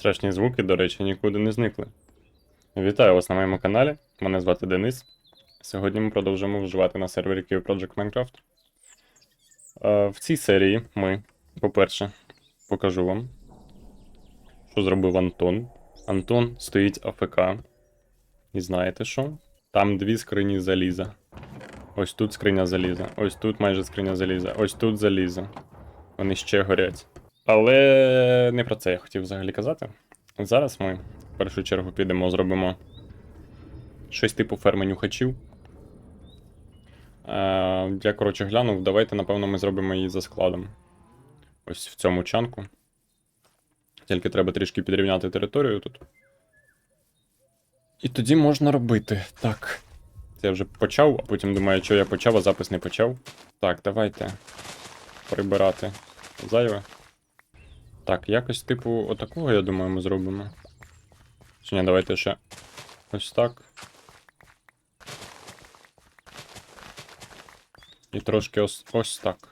Страшні звуки, до речі, нікуди не зникли. Вітаю вас на моєму каналі. Мене звати Денис. Сьогодні ми продовжуємо вживати на сервері Kyiv Project Minecraft. Е, В цій серії ми, по-перше, покажу вам, що зробив Антон. Антон стоїть АФК. І знаєте що? Там дві скрині заліза. Ось тут скриня заліза, ось тут майже скриня заліза, ось тут заліза. Вони ще горять. Але не про це я хотів взагалі казати. Зараз ми в першу чергу підемо, зробимо щось типу ферми нюхачів. Е, я, коротше, глянув, давайте, напевно, ми зробимо її за складом. Ось в цьому чанку. Тільки треба трішки підрівняти територію тут. І тоді можна робити. Так. Це я вже почав, а потім думаю, що я почав, а запис не почав. Так, давайте прибирати зайве. Так, якось типу отакого, я думаю, ми зробимо. Чи ні, давайте ще ось так. І трошки ось, ось так.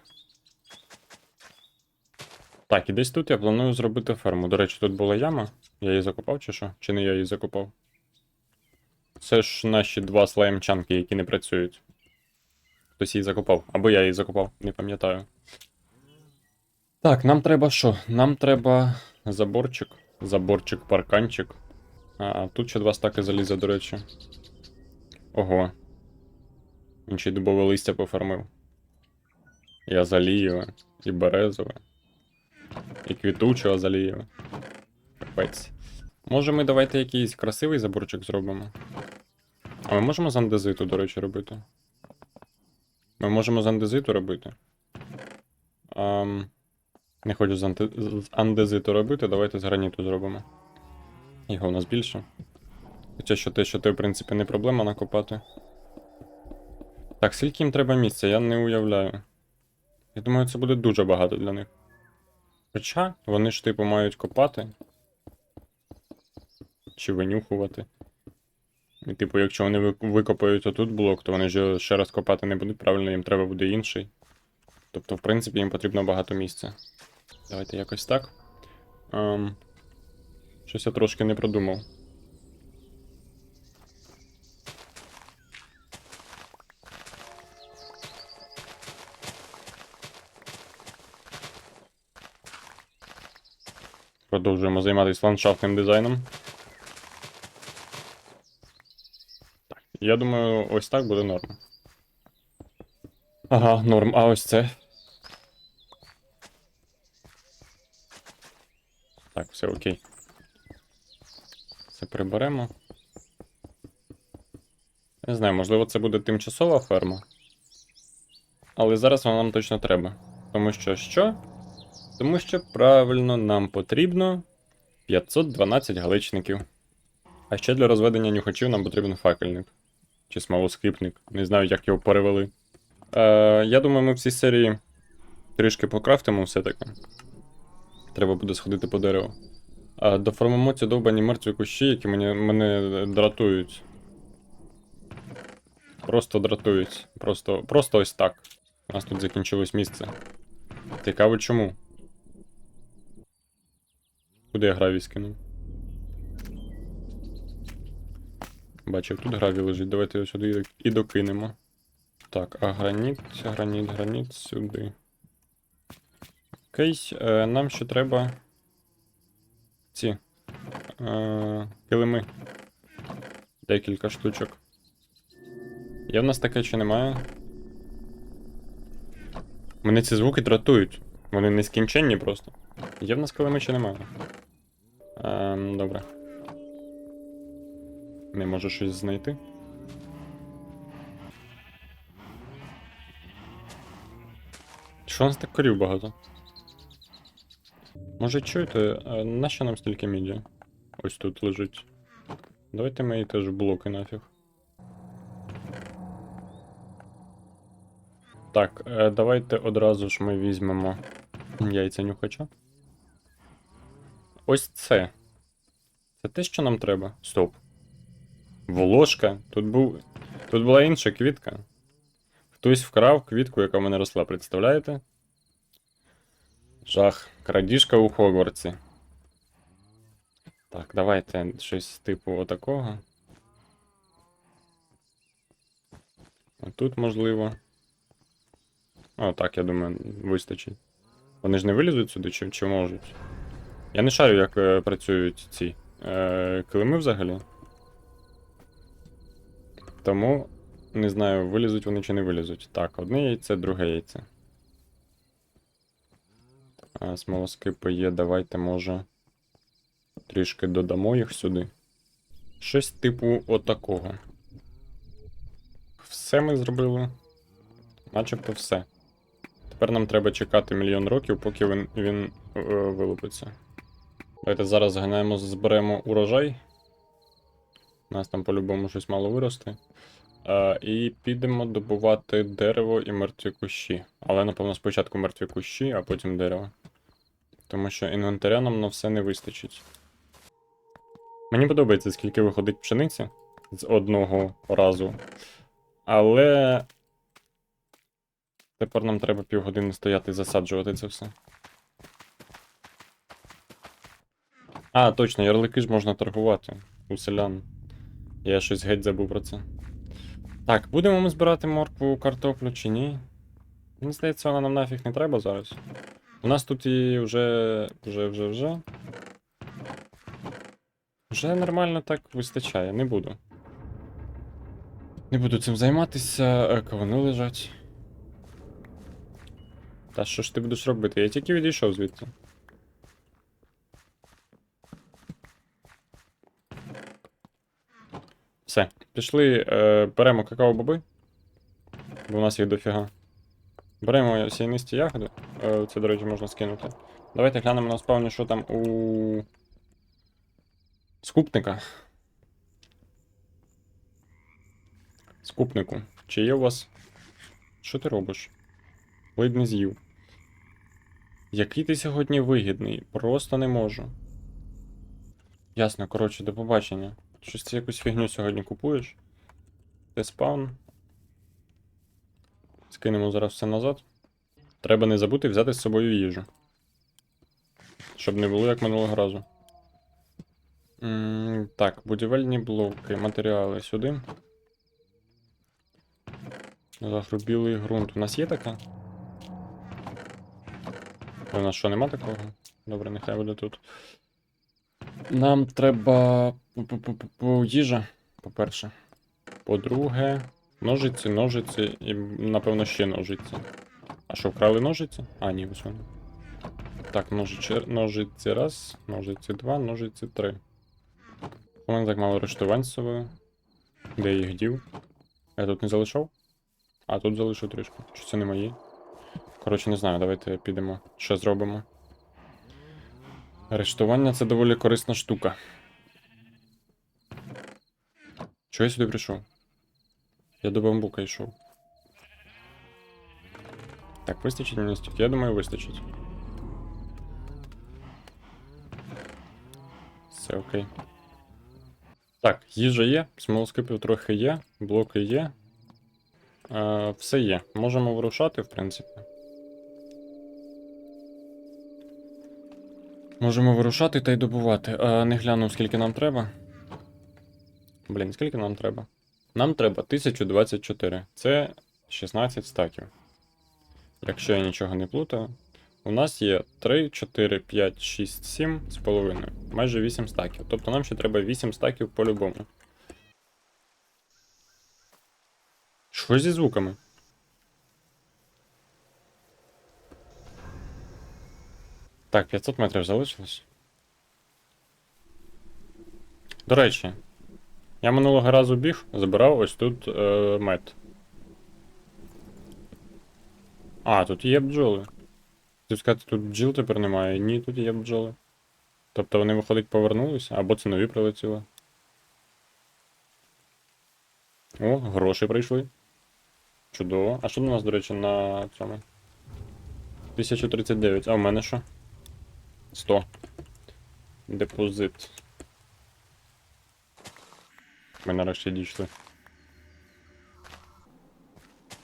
Так, і десь тут я планую зробити ферму. До речі, тут була яма. Я її закопав чи що? Чи не я її закопав? Це ж наші два слаймчанки, які не працюють. Хтось її закопав. Або я її закопав, не пам'ятаю. Так, нам треба що? Нам треба заборчик. Заборчик, парканчик. А, тут ще два стаки заліза, до речі. Ого. Він ще й дубове листя пофармив. І азалієве, і березове. І квітуче азалієве. Капець. Може ми давайте якийсь красивий заборчик зробимо? А ми можемо з андезиту, до речі, робити? Ми можемо з андезиту робити. Ам... Не хочу з, анти... з андезиту робити, давайте з граніту зробимо. Його у нас більше. Хоча що те, що те, в принципі, не проблема накопати. Так, скільки їм треба місця, я не уявляю. Я думаю, це буде дуже багато для них. Хоча вони ж, типу, мають копати. Чи винюхувати. І, типу, якщо вони викопають отут блок, то вони ж ще раз копати не будуть, правильно, їм треба буде інший. Тобто, в принципі, їм потрібно багато місця. Давайте якось так. Ем, щось я трошки не продумав. Продовжуємо займатися ландшафтним дизайном. Я думаю, ось так буде норм. Ага, норм. А ось це. Так, все окей. Це приберемо. Не знаю, можливо, це буде тимчасова ферма. Але зараз вона нам точно треба. Тому що що? Тому що правильно нам потрібно 512 галичників. А ще для розведення нюхачів нам потрібен факельник. Чи смолоскипник. Не знаю, як його перевели. Е, я думаю, ми в цій серії трішки покрафтимо все-таки. Треба буде сходити по дереву. А доформимо ці довбані мертві кущі, які мене, мене дратують. Просто дратують. Просто, просто ось так. У нас тут закінчилось місце. Цікаво чому. Куди я гравій скинув? Бачив, тут гравій лежить. Давайте його сюди і докинемо. Так, а граніт, граніт, граніт сюди. Окей, е, нам ще треба. Ці. Е, килими. Декілька штучок. Є в нас таке чи немає? Мене ці звуки дратують. Вони нескінченні просто. Є в нас килими чи немає? Ем, добре. Не можу щось знайти. Що у нас так корів багато? Може чуєте, а нащо нам стільки міді? Ось тут лежить. Давайте ми її теж блоки нафіг. Так, е, давайте одразу ж ми візьмемо яйця нюхача. Ось це. Це те, що нам треба. Стоп. Волошка. Тут був. Тут була інша квітка. Хтось вкрав квітку, яка в мене росла, представляєте? Жах. Крадіжка у Хогвартсі. Так, давайте щось типу отакого. Тут можливо. О, так, я думаю, вистачить. Вони ж не вилізуть сюди, чи, чи можуть? Я не шарю, як е, працюють ці е, килими взагалі. Тому не знаю, вилізуть вони чи не вилізуть. Так, одне яйце, друге яйце. Смолоскипи є, давайте, може. Трішки додамо їх сюди. Щось типу отакого. Все ми зробили. Начебто все. Тепер нам треба чекати мільйон років, поки він, він е, вилупиться. Давайте зараз зганаємо, зберемо урожай. У нас там по-любому щось мало вирости. Е, і підемо добувати дерево і мертві кущі. Але, напевно, спочатку мертві кущі, а потім дерево. Тому що інвентаря нам на все не вистачить. Мені подобається, скільки виходить пшениці з одного разу. Але. Тепер нам треба півгодини стояти і засаджувати це все. А, точно, ярлики ж можна торгувати у селян. Я щось геть забув про це. Так, будемо ми збирати моркву, картоплю чи ні? Мені здається, вона нам нафіг не треба зараз. У нас тут і вже. вже, вже, вже. Вже нормально так вистачає, не буду. Не буду цим займатися, е, кавуни лежать. Та що ж ти будеш робити? Я тільки відійшов звідти. Все, пішли, е, беремо какао-боби. Бо у нас їх дофіга. Беремо сінисті ягоди. Е, це, до речі, можна скинути. Давайте глянемо на спавні, що там у. Скупника. Скупнику. Чи є у вас. Що ти робиш? Ледь не з'їв. Який ти сьогодні вигідний? Просто не можу. Ясно, коротше, до побачення. Щось ти якусь фігню сьогодні купуєш? Ти спаун. Скинемо зараз все назад. Треба не забути взяти з собою їжу. Щоб не було як минулого разу. М, так, будівельні блоки, матеріали сюди. Загрубілий ґрунт. У нас є така? У нас що, нема такого? Добре, нехай буде тут. Нам треба пу-пу-пу-пу- їжа, по-перше. По-друге, ножиці, ножиці і, напевно, ще ножиці. А що, вкрали ножиці? А, ні, ось вони. Так, ножиці, ножиці раз, ножиці два, ножиці три. У мене так мало рештувань з собою. Де їх дів? Я тут не залишав? А, тут залишив трішки. Чи це не мої? Коротше, не знаю, давайте підемо. Що зробимо? Арештування це доволі корисна штука. Чого я сюди прийшов? Я до бамбука йшов. Так, вистачить мені стільки? Я думаю, вистачить. Все окей. Так, їжа є, смолоскипів трохи є, блоки є. Е, все є. Можемо вирушати, в принципі. Можемо вирушати та й добувати. А, не гляну, скільки нам треба. Блін, скільки нам треба? Нам треба 1024. Це 16 стаків. Якщо я нічого не плутаю. У нас є 3, 4, 5, 6, 7 з половиною. Майже 8 стаків. Тобто нам ще треба 8 стаків по-любому. Що зі звуками? Так, 500 метрів залишилось. До речі, я минулого разу біг, забирав ось тут е, мед. А, тут є бджоли. Хотів сказати, тут бджіл тепер немає. Ні, тут є бджоли. Тобто вони, виходить, повернулися, або це нові прилетіли. О, гроші прийшли. Чудово. А що у нас, до речі, на цьому? 1039. А в мене що? 100. Депозит. Ми нарешті дійшли.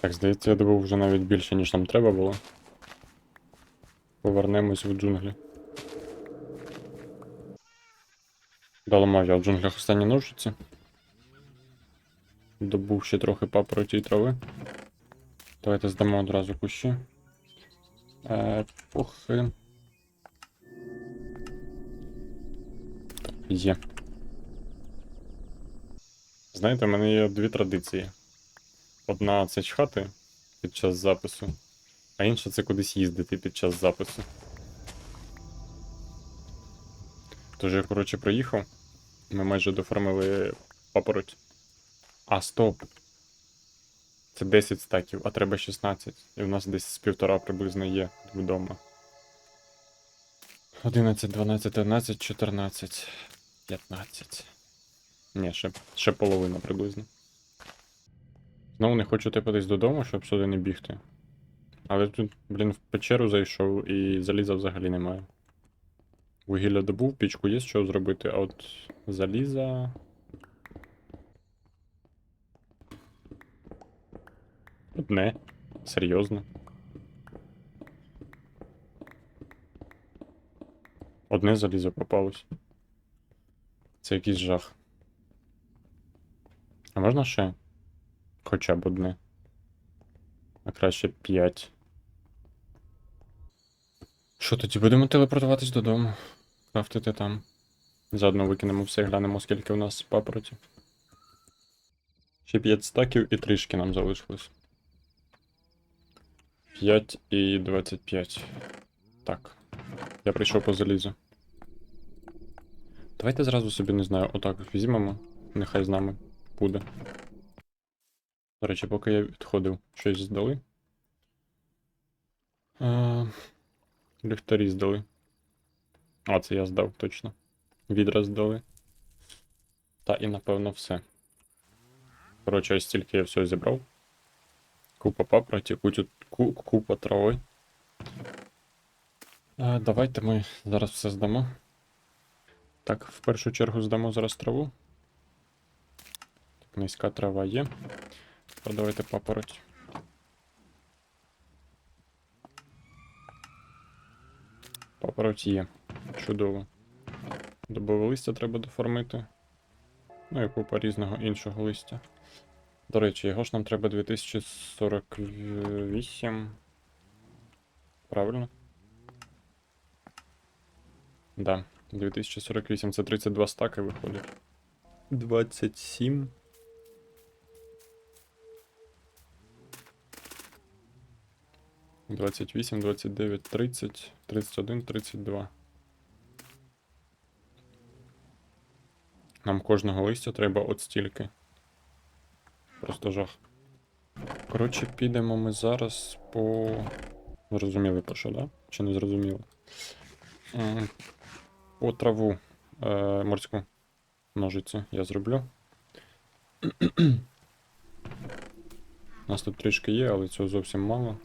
Так, здається, я добув вже навіть більше, ніж нам треба було. Повернемось в джунглі. Доламав я в джунглях останні ножиці. Добув ще трохи папороті і трави. Давайте здамо одразу кущі. Е, пухи. Є. Знаєте, в мене є дві традиції. Одна це чхати під час запису, а інша це кудись їздити під час запису. Тож я, коротше, приїхав. Ми майже доформили папороть. А, стоп. Це 10 стаків, а треба 16. І в нас десь з півтора приблизно є вдома. 11, 12, 13, 14, 15. Ні, ще, ще половина приблизно. Знову не хочу тепатись додому, щоб сюди не бігти. Але тут, блін, в печеру зайшов і заліза взагалі немає. Вугілля добув, пічку є чого зробити, а от заліза. Одне. Серйозно. Одне залізо попалось. Це якийсь жах. А можна ще? Хоча б одне. А краще п'ять. Що тоді будемо телепортуватись додому? Крафтити там. Заодно викинемо все, і глянемо, скільки у нас папороті. Ще 5 стаків і трішки нам залишилось. 5 і 25. Так. Я прийшов по залізу. Давайте зразу собі, не знаю, отак візьмемо. Нехай з нами буде. До речі, поки я відходив, щось здали. А, ліхтарі здали. А, це я здав, точно. Відра здали. Та і напевно все. Коротше, ось стільки я все зібрав. Купа папороті, ку, купа трави. А, давайте ми зараз все здамо. Так, в першу чергу здамо зараз траву. Низька трава є. Тепер давайте папороть. Папороть є. Чудово. Добове листя треба доформити. Ну і купа різного іншого листя. До речі, його ж нам треба 2048. Правильно? Да, 2048 це 32 стаки виходить. 27. Двадцять вісім, двадцять дев'ять, тридцять, тридцять один, тридцять два. Нам кожного листя треба от стільки. Просто жах. Коротше, підемо ми зараз по. Зрозуміли по що, да? Чи не зрозуміло? М, По траву е, морську ножицю я зроблю. У нас тут трішки є, але цього зовсім мало.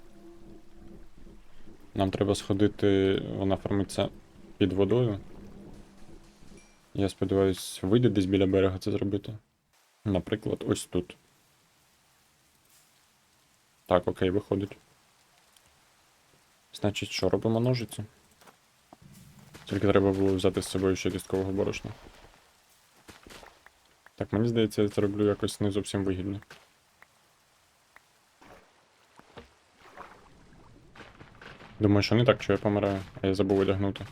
Нам треба сходити, вона формиться під водою. Я сподіваюсь, вийде десь біля берега це зробити. Наприклад, ось тут. Так, окей, виходить. Значить, що робимо ножиці? Тільки треба було взяти з собою ще кісткового борошна. Так, мені здається, я це роблю якось не зовсім вигідно. Думаю, що не так, що я помираю, а я забув одягнути.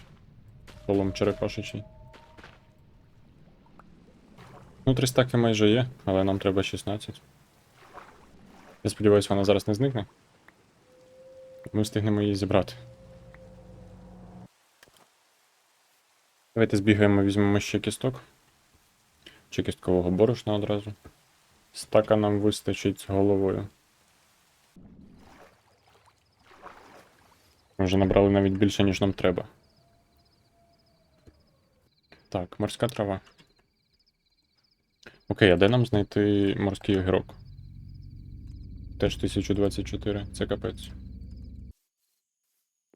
Полом черепашечий. Ну, три стаки майже є, але нам треба 16. Я сподіваюся, вона зараз не зникне. Ми встигнемо її зібрати. Давайте збігаємо, візьмемо ще кісток. Чи кісткового борошна одразу. Стака нам вистачить з головою. Ми вже набрали навіть більше, ніж нам треба. Так, морська трава. Окей, а де нам знайти морський огірок? Теж 1024, це капець.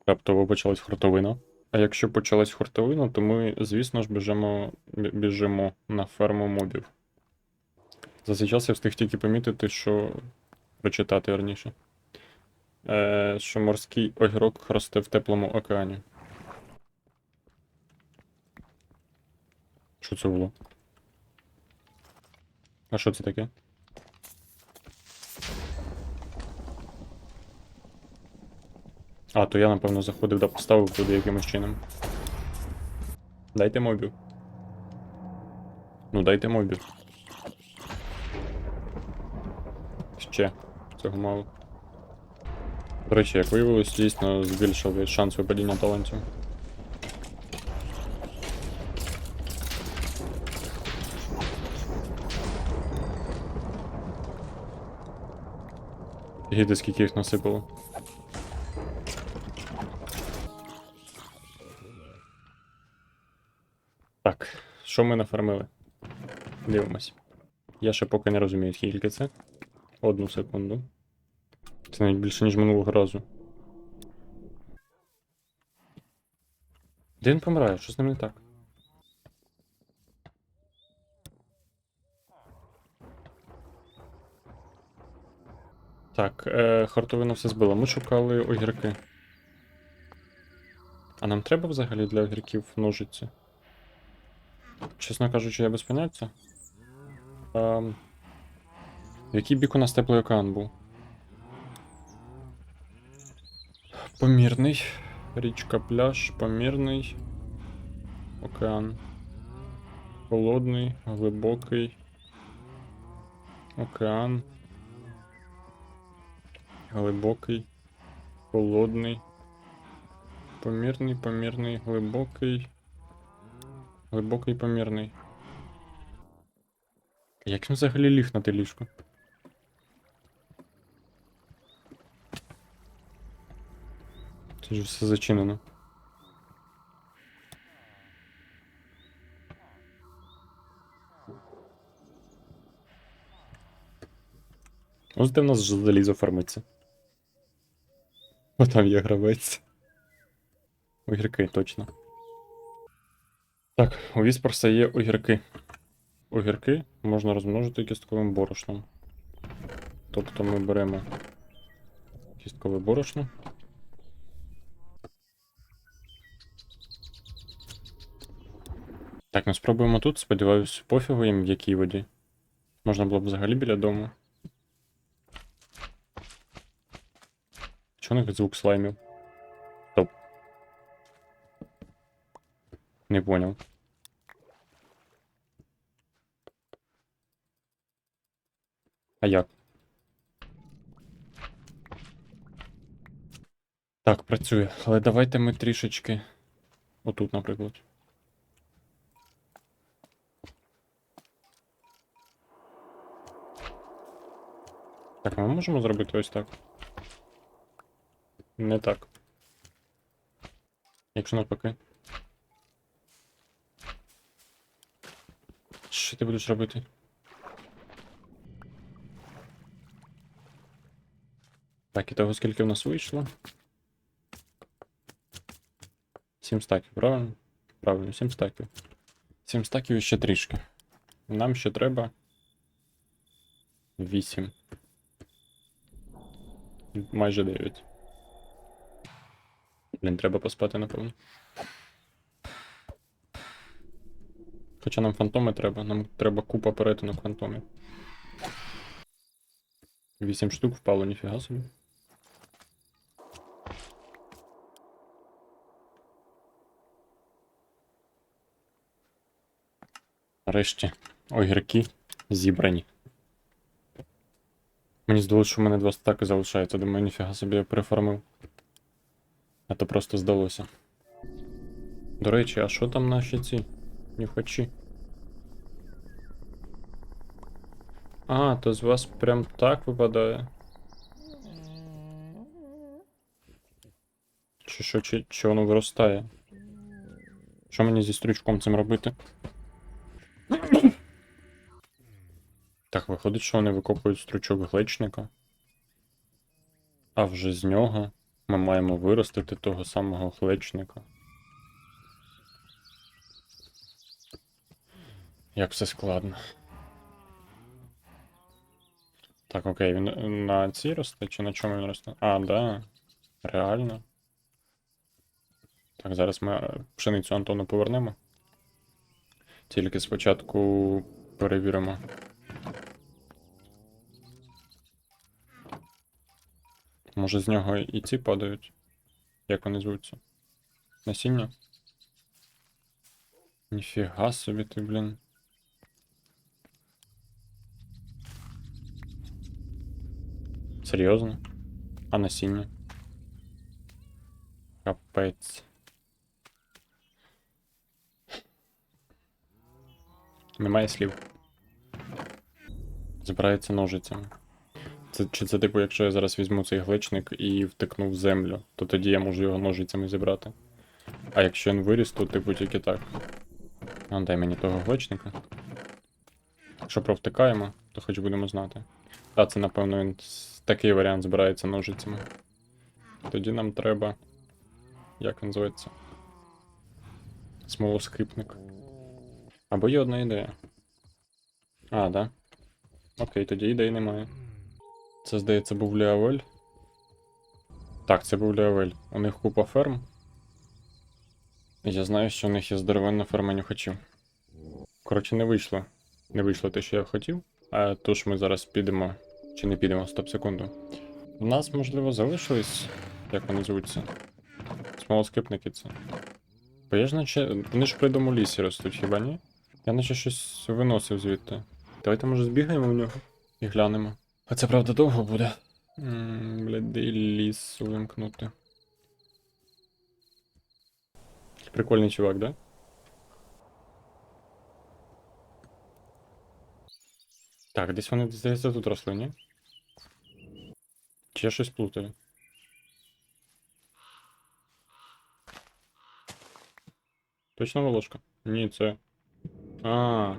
Раптово почалась хуртовина. А якщо почалась хуртовина, то ми, звісно ж, біжимо, бі- біжимо на ферму мобів. За цей час я встиг тільки помітити, що. прочитати верніше. Е, що морський огірок росте в теплому океані. Що це було? А що це таке? А, то я, напевно, заходив да поставив туди якимось чином. Дайте мобів. Ну, дайте мобів. Ще. Цього мало. До речі, як виявилось, дійсно збільшили шанс випадіння талантів. Гіди, скільки їх насипало. Так, що ми нафармили? Дивимось. Я ще поки не розумію, скільки це. Одну секунду. Це навіть більше, ніж минулого разу. Де він помирає? Що з ним не так? Так, е, хартовина все збила. Ми шукали огірки. А нам треба взагалі для огірків ножиці? Чесно кажучи, я без поняття. Ем, в який бік у нас теплий океан був? Помірний. Річка, пляж, помірний. Океан. Холодний, глибокий. Океан. Глибокий. Холодний. Помірний, помірний, глибокий. Глибокий помірний. Як він взагалі ліг на те Це ж все зачинено. Ось де в нас залізо фармиться. О, там є гравець. Огірки, точно. Так, у Віспорса є огірки. Огірки можна розмножити кістковим борошном. Тобто ми беремо кісткове борошно. Так, ну спробуємо тут. Сподіваюсь, пофігу їм в якій воді. Можна було б взагалі біля дому. Чого у них звук слаймів? Стоп. Не понял. А як? Так, працює. Але давайте ми трішечки. Отут, наприклад. Так, ми можемо зробити ось так. Не так. Якщо навпаки. Що ти будеш робити? Так, і того скільки в нас вийшло? 7 стаків, правильно? Правильно, 7 стаків. 7 стаків і ще трішки. Нам ще треба 8. Майже 9. Блін, треба поспати, напевно. Хоча нам фантоми треба, нам треба купа перетинок фантомів. 8 штук впало, ніфіга собі. Нарешті огірки зібрані. Мені здалося, що в мене два стаки залишається, думаю, ніфіга собі я переформив. А то просто здалося. До речі, а що там наші ці нюхачі? А, то з вас прям так випадає. Чи що, чи, чи воно виростає? Що мені зі стрючком цим робити? Так, виходить, що вони викопують стручок глечника. А вже з нього ми маємо виростити того самого глечника. Як все складно. Так, окей, він на цій росте чи на чому він росте? А, да. Реально. Так, зараз ми е, пшеницю Антону повернемо. Тільки спочатку перевіримо. Може з нього і ці падають? Як вони звуться? Насіння? Ніфіга собі ти, блін. Серйозно? А насіння? Капець. Немає слів. Збирається ножицями. Це, чи це типу, якщо я зараз візьму цей глечник і втикну в землю, то тоді я можу його ножицями зібрати. А якщо він виріс, то типу тільки так. А, дай мені того глечника. Якщо провтикаємо, то хоч будемо знати. А, це, напевно, він такий варіант збирається ножицями. Тоді нам треба. Як він називається? Смолоскипник. Або є одна ідея. А, да. Окей, тоді ідеї немає. Це, здається, був Леавель. Так, це був Леавель. У них купа ферм. Я знаю, що у них є здоровенна ферма нюхачів. Коротше, не вийшло. Не вийшло те, що я хотів. А тож ми зараз підемо. Чи не підемо, стоп секунду. У нас, можливо, залишились. Як вони звуться? Смолоскипники це. Бо я ж наче. Вони ж при дому лісі ростуть, хіба ні? Я наче щось виносив звідти. Давайте, може, збігаємо в нього і глянемо. А це правда довго буде. Ммм, блядий ліс увімкнути. Прикольний чувак, да? Так, десь вони, здається, тут росли, ні? Чи я щось плутаю? Точно волошка? Ні, це. А.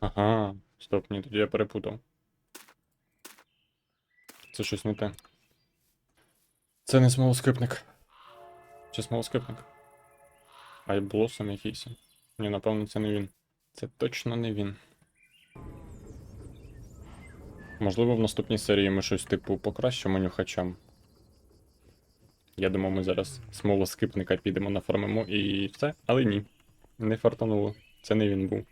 Ага. Стоп, ні, тоді я перепутав. Це щось не те. Це не смолоскипник. Чи смолоскипник? Ай, блосом якийсь. Ні, напевно, це не він. Це точно не він. Можливо, в наступній серії ми щось типу покращимо нюхачам. Я думав, ми зараз смолоскипника підемо нафармимо і все, але ні. Не фартануло. Це не він був.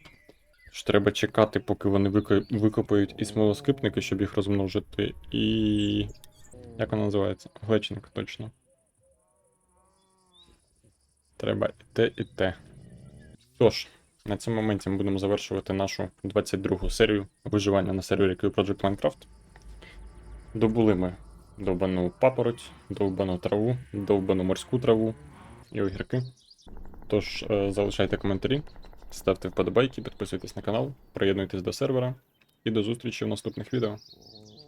Ж треба чекати, поки вони викопають і смолоскипники, щоб їх розмножити, і. Як воно називається? Глечник, точно. Треба і те, і те. Тож, на цьому моменті ми будемо завершувати нашу 22 серію виживання на сервері Q Project Minecraft. Добули ми довбану папороть, довбану траву, довбану морську траву і огірки. Тож, е, залишайте коментарі, ставте вподобайки, підписуйтесь на канал, приєднуйтесь до сервера і до зустрічі в наступних відео.